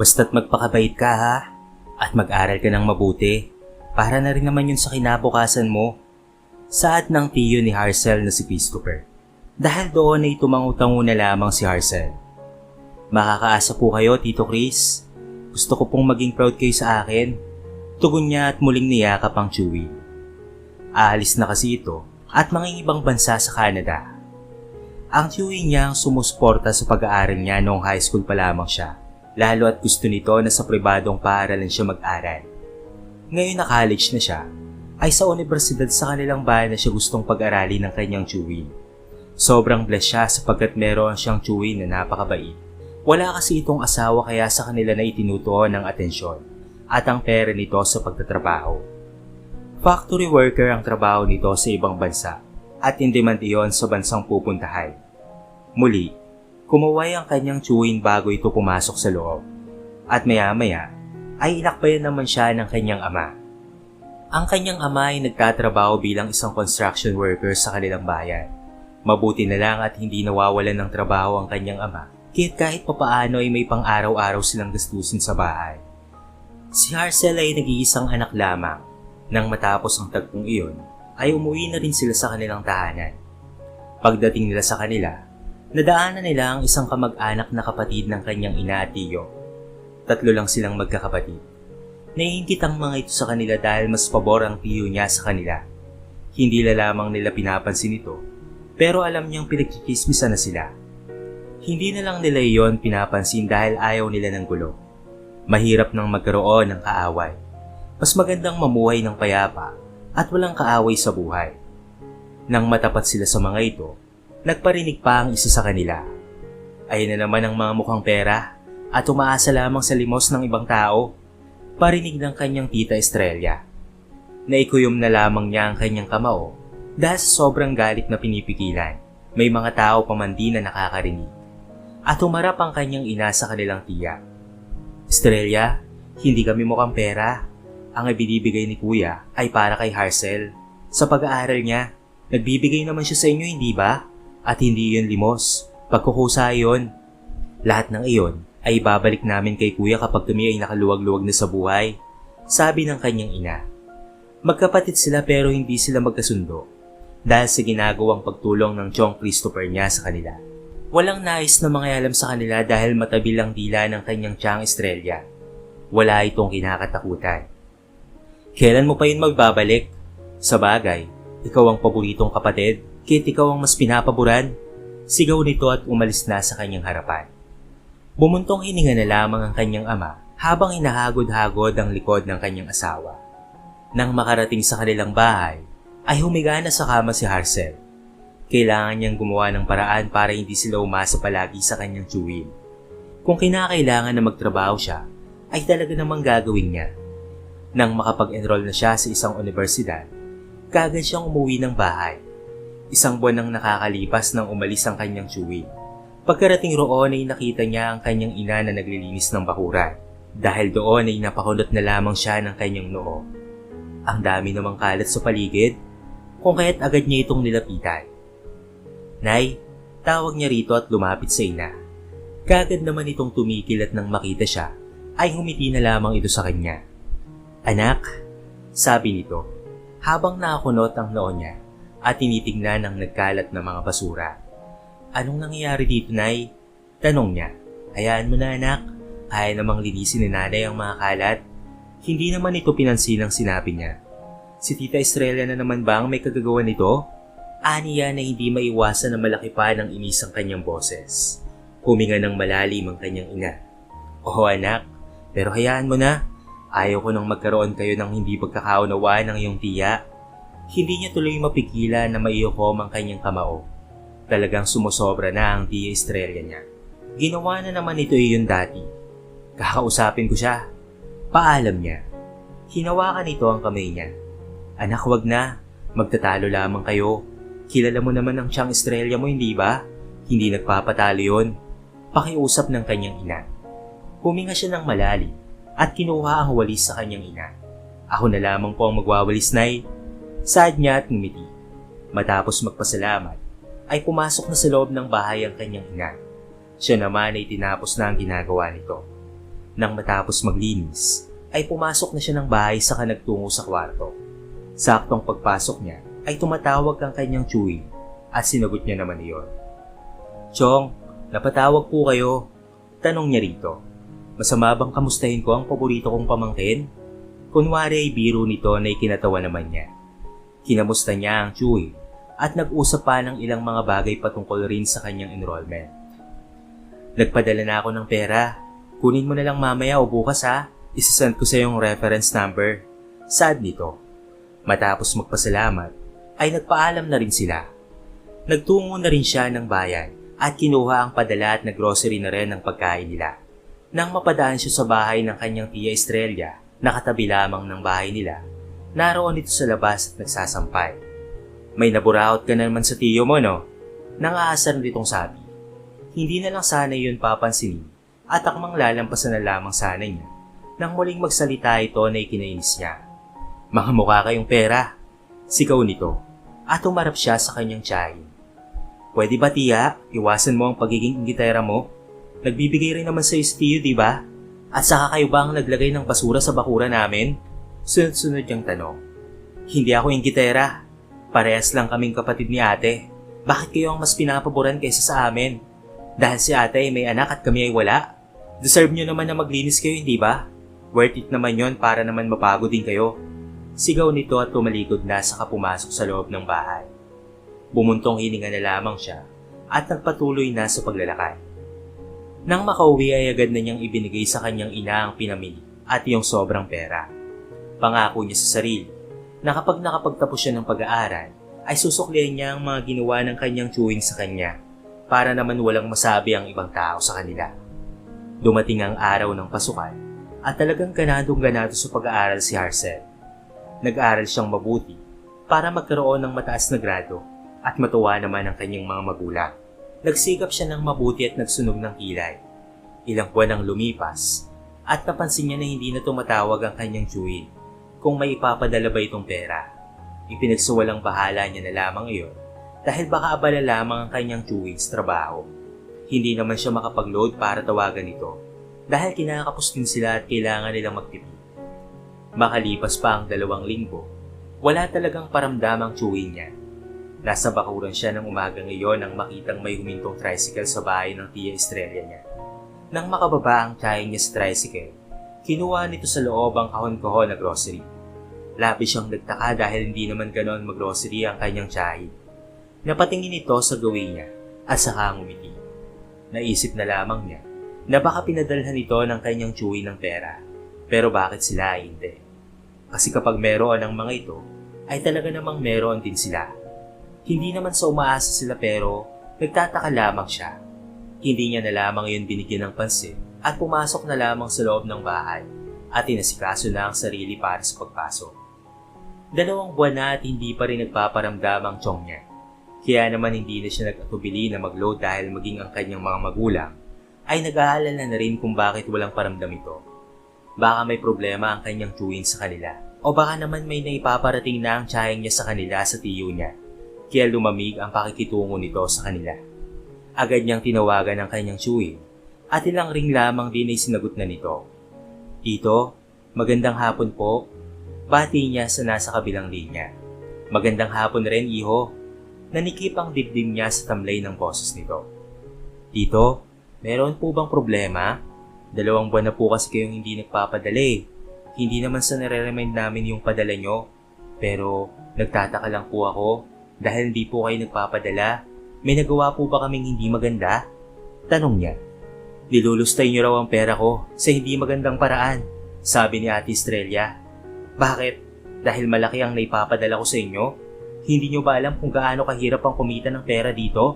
Basta't magpakabait ka ha, at mag-aral ka ng mabuti, para na rin naman yun sa kinabukasan mo. Saad ng tiyo ni Harcel na si Christopher. Dahil doon ay tumangutango na lamang si Harcel. Makakaasa po kayo, Tito Chris. Gusto ko pong maging proud kayo sa akin. Tugon niya at muling niyakap ang Chewie. Aalis na kasi ito at mangingibang bansa sa Canada. Ang Chewie niya ang sumusuporta sa pag-aaral niya noong high school pa lamang siya. Lalo at gusto nito na sa pribadong paaralan siya mag-aral. Ngayon na college na siya, ay sa universidad sa kanilang bayan na siya gustong pag-aralin ng kanyang Chewie. Sobrang blessed siya sapagkat meron siyang Chewie na napakabait. Wala kasi itong asawa kaya sa kanila na itinutuon ng atensyon at ang pera nito sa pagtatrabaho. Factory worker ang trabaho nito sa ibang bansa at in demand iyon sa bansang pupuntahan. Muli, kumaway ang kanyang chewin bago ito pumasok sa loob. At maya-maya, ay inakbayan naman siya ng kanyang ama. Ang kanyang ama ay nagtatrabaho bilang isang construction worker sa kanilang bayan. Mabuti na lang at hindi nawawalan ng trabaho ang kanyang ama, kaya't kahit papaano ay may pang-araw-araw silang gastusin sa bahay. Si Harcel ay nag-iisang anak lamang. Nang matapos ang tagpong iyon, ay umuwi na rin sila sa kanilang tahanan. Pagdating nila sa kanila, nadaanan nila ang isang kamag-anak na kapatid ng kanyang ina at tiyo. Tatlo lang silang magkakapatid. Naiingit ang mga ito sa kanila dahil mas pabor ang tiyo niya sa kanila. Hindi la lamang nila pinapansin ito, pero alam niyang pinagkikismisan na sila. Hindi na lang nila iyon pinapansin dahil ayaw nila ng gulo. Mahirap nang magkaroon ng kaaway. Mas magandang mamuhay ng payapa at walang kaaway sa buhay. Nang matapat sila sa mga ito, nagparinig pa ang isa sa kanila. Ayun na naman ang mga mukhang pera at umaasa lamang sa limos ng ibang tao. Parinig ng kanyang tita Estrella. Naikuyom na lamang niya ang kanyang kamao dahil sa sobrang galit na pinipigilan. May mga tao pa man din na nakakarinig. At umarap ang kanyang ina sa kanilang tiya. Estrella, hindi kami mukhang pera. Ang ibinibigay ni kuya ay para kay Harcel. Sa pag-aaral niya, nagbibigay naman siya sa inyo, hindi ba? At hindi yun limos. Pagkukusa yun. Lahat ng iyon ay babalik namin kay kuya kapag kami ay nakaluwag-luwag na sa buhay. Sabi ng kanyang ina. Magkapatid sila pero hindi sila magkasundo dahil sa ginagawang pagtulong ng Chong Christopher niya sa kanila. Walang nais na mangyayalam sa kanila dahil matabil ang dila ng kanyang Chang Estrella. Wala itong kinakatakutan. Kailan mo pa yun magbabalik? Sa bagay, ikaw ang paboritong kapatid, kahit ikaw ang mas pinapaboran. Sigaw nito at umalis na sa kanyang harapan. Bumuntong hininga na lamang ang kanyang ama habang hinahagod-hagod ang likod ng kanyang asawa. Nang makarating sa kanilang bahay, ay humiga na sa kama si Harcel. Kailangan niyang gumawa ng paraan para hindi sila umasa palagi sa kanyang tsuwin. Kung kinakailangan na magtrabaho siya, ay talaga namang gagawin niya. Nang makapag-enroll na siya sa isang universidad, kagad siyang umuwi ng bahay. Isang buwan nang nakakalipas nang umalis ang kanyang tsuwin. Pagkarating roon ay nakita niya ang kanyang ina na naglilinis ng bakuran. Dahil doon ay napakulot na lamang siya ng kanyang noo. Ang dami namang kalat sa paligid, kung kaya't agad niya itong nilapitan. Nay, tawag niya rito at lumapit sa ina. Kagad naman itong tumigil at nang makita siya, ay humiti na lamang ito sa kanya. Anak, sabi nito, habang nakakunot ang noo niya at tinitignan ang nagkalat na mga basura. Anong nangyayari dito, Nay? Tanong niya. Hayaan mo na anak, kaya namang linisin ni nanay ang mga kalat. Hindi naman ito pinansin ang sinabi niya. Si Tita Estrella na naman ba ang may kagagawa nito? Aniya na hindi maiwasan na malaki pa ng inis ang kanyang boses. Huminga ng malalim ang kanyang ina. Oo anak, pero hayaan mo na. Ayaw ko nang magkaroon kayo ng hindi pagkakaunawaan ng iyong tiya. Hindi niya tuloy mapigilan na maiyokom ang kanyang kamao. Talagang sumusobra na ang tiya Estrella niya. Ginawa na naman ito iyon dati. Kakausapin ko siya. Paalam niya. Hinawakan nito ang kamay niya. Anak, wag na. Magtatalo lamang kayo. Kilala mo naman ang Chang Estrella mo, hindi ba? Hindi nagpapatalo yon. Pakiusap ng kanyang ina. Huminga siya ng malalim at kinuha ang walis sa kanyang ina. Ako na lamang po ang magwawalis, Nay. Sad niya at ngumiti. Matapos magpasalamat, ay pumasok na sa loob ng bahay ang kanyang ina. Siya naman ay tinapos na ang ginagawa nito. Nang matapos maglinis, ay pumasok na siya ng bahay sa nagtungo sa kwarto. Saktong pagpasok niya ay tumatawag ang kanyang Chewy at sinagot niya naman iyon. Chong, napatawag po kayo. Tanong niya rito. Masama bang kamustahin ko ang paborito kong pamangkin? Kunwari ay biro nito na ikinatawa naman niya. Kinamusta niya ang Chewy at nag-usap pa ng ilang mga bagay patungkol rin sa kanyang enrollment. Nagpadala na ako ng pera. Kunin mo na lang mamaya o bukas ha. Isasend ko sa yung reference number. Sad nito. Matapos magpasalamat, ay nagpaalam na rin sila. Nagtungo na rin siya ng bayan at kinuha ang padala at naggrocery na rin ng pagkain nila. Nang mapadaan siya sa bahay ng kanyang tiya Estrella, nakatabi lamang ng bahay nila, naroon ito sa labas at nagsasampay. May naburaot ka na naman sa tiyo mo, no? Nangaasar nitong sabi. Hindi na lang sana yun papansinin at akmang lalampasan na lamang sana niya nang muling magsalita ito na ikinainis niya. Mga mukha kayong pera. Sigaw nito at umarap siya sa kanyang tiyahin. Pwede ba tiya, iwasan mo ang pagiging ingitera mo? Nagbibigay rin naman sa tiyo, di ba? At saka kayo ba ang naglagay ng basura sa bakura namin? Sunod-sunod yung tanong. Hindi ako ingitera. Parehas lang kaming kapatid ni ate. Bakit kayo ang mas pinapaboran kaysa sa amin? Dahil si ate ay may anak at kami ay wala. Deserve nyo naman na maglinis kayo, hindi ba? Worth it naman yon para naman mapagod din kayo. Sigaw nito at tumalikod na saka pumasok sa loob ng bahay. Bumuntong hininga na lamang siya at nagpatuloy na sa paglalakay. Nang makauwi ay agad na niyang ibinigay sa kanyang ina ang pinamili at yung sobrang pera. Pangako niya sa sarili na kapag nakapagtapos siya ng pag-aaral ay susuklihan niya ang mga ginawa ng kanyang chewing sa kanya para naman walang masabi ang ibang tao sa kanila. Dumating ang araw ng pasukan at talagang ganadong ganado sa pag-aaral si Harcel. Nag-aaral siyang mabuti para magkaroon ng mataas na grado at matuwa naman ang kanyang mga magulang. Nagsikap siya ng mabuti at nagsunog ng kilay. Ilang buwan ang lumipas at napansin niya na hindi na tumatawag ang kanyang tsuyin kung may ipapadala ba itong pera. Ipinagsawalang bahala niya na lamang iyon dahil baka abala lamang ang kanyang tsuyin sa trabaho. Hindi naman siya makapag-load para tawagan ito dahil kinakapos din sila at kailangan nilang magtipid. Makalipas pa ang dalawang linggo, wala talagang paramdamang tsuyin niya Nasa bakuran siya ng umaga ngayon nang makitang may humintong tricycle sa bahay ng tiya Estrella niya. Nang makababa ang tiyahin niya sa tricycle, kinuha nito sa loob ang kahon-kahon na grocery. Labis siyang nagtaka dahil hindi naman ganon mag-grocery ang kanyang tiyahin. Napatingin ito sa gawin niya at saka ngumiti. Naisip na lamang niya na baka pinadalhan ito ng kanyang chewy ng pera. Pero bakit sila hindi? Kasi kapag meron ang mga ito, ay talaga namang meron din sila. Hindi naman sa umaasa sila pero nagtataka lamang siya. Hindi niya na lamang yun binigyan ng pansin at pumasok na lamang sa loob ng bahay at inasikaso na ang sarili para sa pagpasok. Dalawang buwan na at hindi pa rin nagpaparamdam ang chong niya. Kaya naman hindi na siya nag-atubili na mag-load dahil maging ang kanyang mga magulang ay nag-aalala na rin kung bakit walang paramdam ito. Baka may problema ang kanyang chewing sa kanila o baka naman may naipaparating na ang tiyahing niya sa kanila sa tiyo niya kaya lumamig ang pakikitungo nito sa kanila. Agad niyang tinawagan ang kanyang chewing at ilang ring lamang din ay sinagot na nito. Tito, magandang hapon po. Bati niya sa nasa kabilang linya. Magandang hapon rin, iho. Nanikip ang dibdib niya sa tamlay ng boses nito. Tito, meron po bang problema? Dalawang buwan na po kasi kayong hindi nagpapadala eh. Hindi naman sa nare-remind namin yung padala nyo. Pero nagtataka lang po ako dahil hindi po kayo nagpapadala, may nagawa po ba kaming hindi maganda? Tanong niya. Nilulustay niyo raw ang pera ko sa hindi magandang paraan, sabi ni Ate Estrella. Bakit? Dahil malaki ang naipapadala ko sa inyo? Hindi niyo ba alam kung gaano kahirap ang kumita ng pera dito?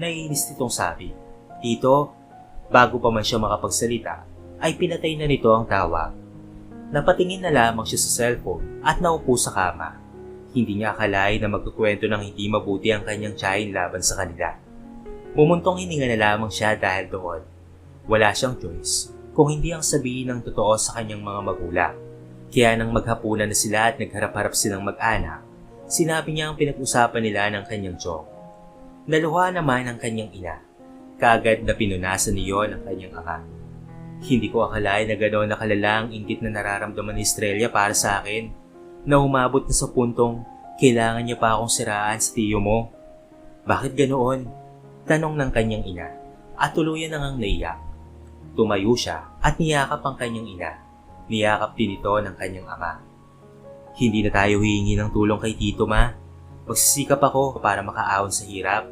Naiinis nitong sabi. Tito, bago pa man siya makapagsalita, ay pinatay na nito ang tawag. Napatingin na lamang siya sa cellphone at naupo sa kama. Hindi niya akalain na magkukwento ng hindi mabuti ang kanyang tiyahin laban sa kanila. Mumuntong hininga na lamang siya dahil doon. Wala siyang choice kung hindi ang sabihin ng totoo sa kanyang mga magulang. Kaya nang maghapunan na sila at nagharap-harap silang mag-anak, sinabi niya ang pinag-usapan nila ng kanyang chong. Naluha naman ang kanyang ina. Kaagad na pinunasan niyo ng kanyang ama. Hindi ko akalain na gano'n na kalala ang inggit na nararamdaman ni Estrella para sa akin na umabot na sa puntong kailangan niya pa akong siraan sa tiyo mo. Bakit ganoon? Tanong ng kanyang ina at tuluyan na ngang naiyak. Tumayo siya at niyakap ang kanyang ina. Niyakap din ito ng kanyang ama. Hindi na tayo hihingi ng tulong kay Tito Ma. Magsisikap ako para makaahon sa hirap.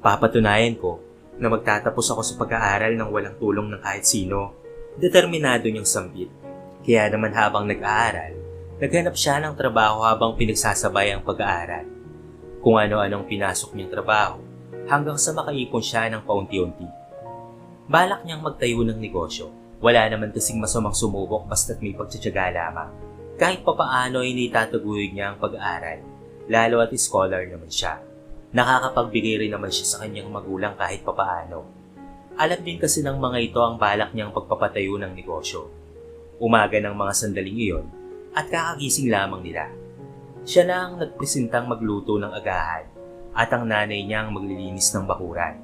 Papatunayan ko na magtatapos ako sa pag-aaral ng walang tulong ng kahit sino. Determinado niyang sambit. Kaya naman habang nag-aaral, naghanap siya ng trabaho habang pinagsasabay ang pag-aaral. Kung ano-anong pinasok niyang trabaho hanggang sa makaipon siya ng paunti-unti. Balak niyang magtayo ng negosyo. Wala naman kasing masamang sumubok basta't may pagtsatsaga lamang. Kahit papaano ay naitataguyod niya ang pag-aaral, lalo at scholar naman siya. Nakakapagbigay rin naman siya sa kanyang magulang kahit papaano. Alam din kasi ng mga ito ang balak niyang pagpapatayo ng negosyo. Umaga ng mga sandaling iyon at kakagising lamang nila. Siya na ang nagpresentang magluto ng agahan at ang nanay niya ang maglilinis ng bakuran.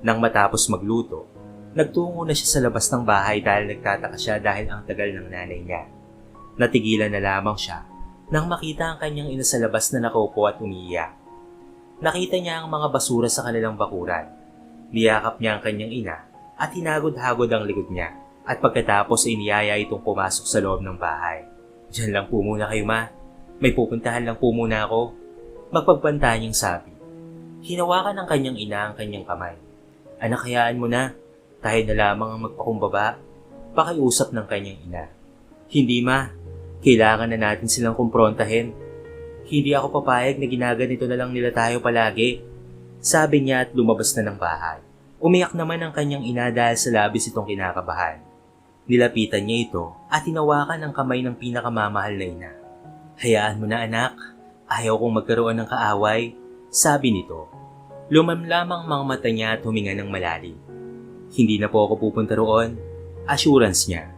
Nang matapos magluto, nagtungo na siya sa labas ng bahay dahil nagtataka siya dahil ang tagal ng nanay niya. Natigilan na lamang siya nang makita ang kanyang ina sa labas na nakaupo at umiiyak. Nakita niya ang mga basura sa kanilang bakuran. Niyakap niya ang kanyang ina at hinagod-hagod ang likod niya at pagkatapos ay niyaya itong pumasok sa loob ng bahay. Diyan lang po muna kayo ma. May pupuntahan lang po muna ako. Magpagbanta niyang sabi. Hinawakan ng kanyang ina ang kanyang kamay. Anak, hayaan mo na. Tayo na lamang ang magpakumbaba. Pakiusap ng kanyang ina. Hindi ma. Kailangan na natin silang kumprontahin. Hindi ako papayag na ginaganito na lang nila tayo palagi. Sabi niya at lumabas na ng bahay. Umiyak naman ang kanyang ina dahil sa labis itong kinakabahan. Nilapitan niya ito at hinawakan ang kamay ng pinakamamahal na ina. Hayaan mo na anak, ayaw kong magkaroon ng kaaway, sabi nito. Lumamlamang mga mata niya at huminga ng malalim. Hindi na po ako pupunta roon, assurance niya.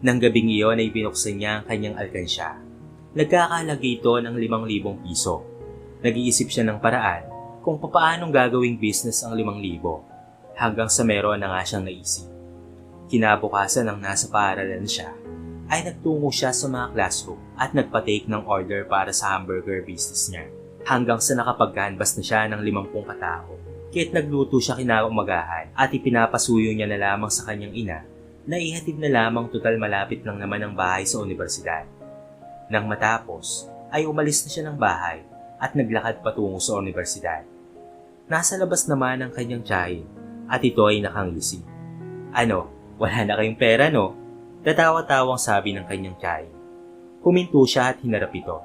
Nang gabing iyon ay binuksan niya ang kanyang alkansya. Nagkakalaga ito ng limang libong piso. Nag-iisip siya ng paraan kung papaanong gagawing business ang limang libo hanggang sa meron na nga siyang naisip. Kinabukasan ng nasa paaralan siya, ay nagtungo siya sa mga classroom at nagpatake ng order para sa hamburger business niya hanggang sa nakapag-canvas na siya ng 50 katao. Kaya't nagluto siya kinaumagahan at ipinapasuyo niya na lamang sa kanyang ina na ihatid na lamang total malapit lang naman ang bahay sa universidad. Nang matapos, ay umalis na siya ng bahay at naglakad patungo sa universidad. Nasa labas naman ang kanyang tiyahin at ito ay nakangisi. Ano, wala na kayong pera no? Tatawa-tawang sabi ng kanyang tiyahin. Huminto siya at hinarap ito.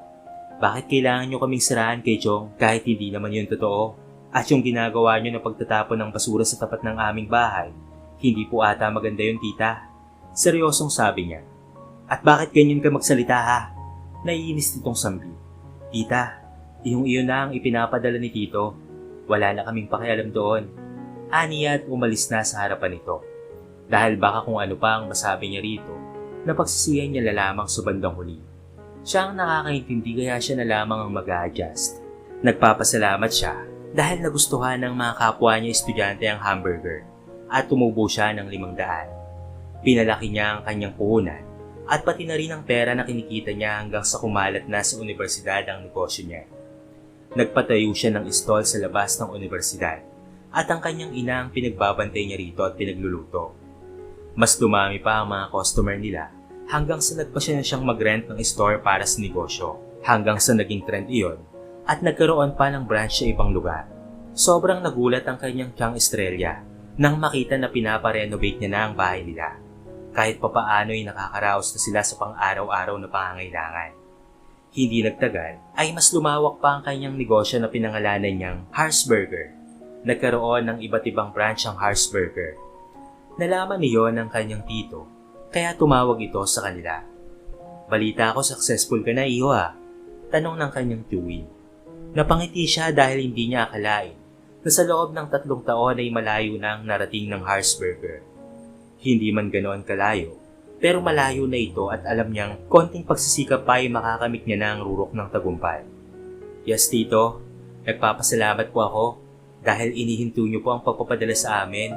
Bakit kailangan nyo kaming siraan kay Chong kahit hindi naman yun totoo? At yung ginagawa nyo na pagtatapon ng basura sa tapat ng aming bahay, hindi po ata maganda yun tita. Seryosong sabi niya. At bakit ganyan ka magsalita ha? Naiinis nitong sambi. Tita, yung iyon na ang ipinapadala ni Tito. Wala na kaming pakialam doon. Aniya umalis na sa harapan nito. Dahil baka kung ano pa ang masabi niya rito, napagsisiyan niya na lamang sa bandang huli. Siya ang nakakaintindi kaya siya na lamang ang mag-a-adjust. Nagpapasalamat siya dahil nagustuhan ng mga kapwa niya estudyante ang hamburger at tumubo siya ng limang daan. Pinalaki niya ang kanyang puhunan at pati na rin ang pera na kinikita niya hanggang sa kumalat na sa universidad ang negosyo niya. Nagpatayo siya ng stall sa labas ng universidad at ang kanyang ina ang pinagbabantay niya rito at pinagluluto. Mas dumami pa ang mga customer nila hanggang sa nagpasya na siyang mag-rent ng store para sa negosyo hanggang sa naging trend iyon at nagkaroon pa ng branch sa ibang lugar. Sobrang nagulat ang kanyang tiyang Estrella nang makita na pinaparenovate niya na ang bahay nila. Kahit papaano ay nakakaraos na sila sa pang-araw-araw na pangangailangan. Hindi nagtagal ay mas lumawak pa ang kanyang negosyo na pinangalanan niyang Harsburger. Nagkaroon ng iba't ibang branch ang Harsburger. Nalaman niyo ng kanyang tito kaya tumawag ito sa kanila. Balita ko successful ka na iyo ha. Tanong ng kanyang tuwin. Napangiti siya dahil hindi niya akalain na sa loob ng tatlong taon ay malayo na ang narating ng Harsburger. Hindi man ganoon kalayo, pero malayo na ito at alam niyang konting pagsisikap pa ay makakamit niya na ang rurok ng tagumpay. Yes, Tito. Nagpapasalamat po ako dahil inihinto niyo po ang pagpapadala sa amin.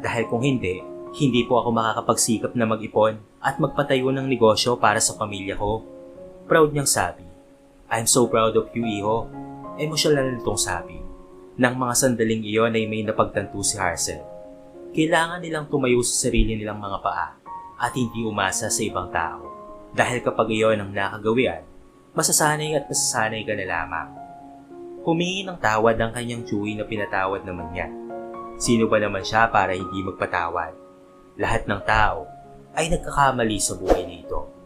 Dahil kung hindi, Hindi po ako makakapagsikap na mag-ipon at magpatayo ng negosyo para sa pamilya ko. Proud niyang sabi. I'm so proud of you, Iho. Emosyonal nitong sabi. Nang mga sandaling iyon ay may napagtanto si Harsel. Kailangan nilang tumayo sa sarili nilang mga paa at hindi umasa sa ibang tao. Dahil kapag iyon ang nakagawian, masasanay at masasanay ka na lamang. Humingi ng tawad ang kanyang Chewie na pinatawad naman niya. Sino ba naman siya para hindi magpatawad? Lahat ng tao ay nagkakamali sa buhay nito.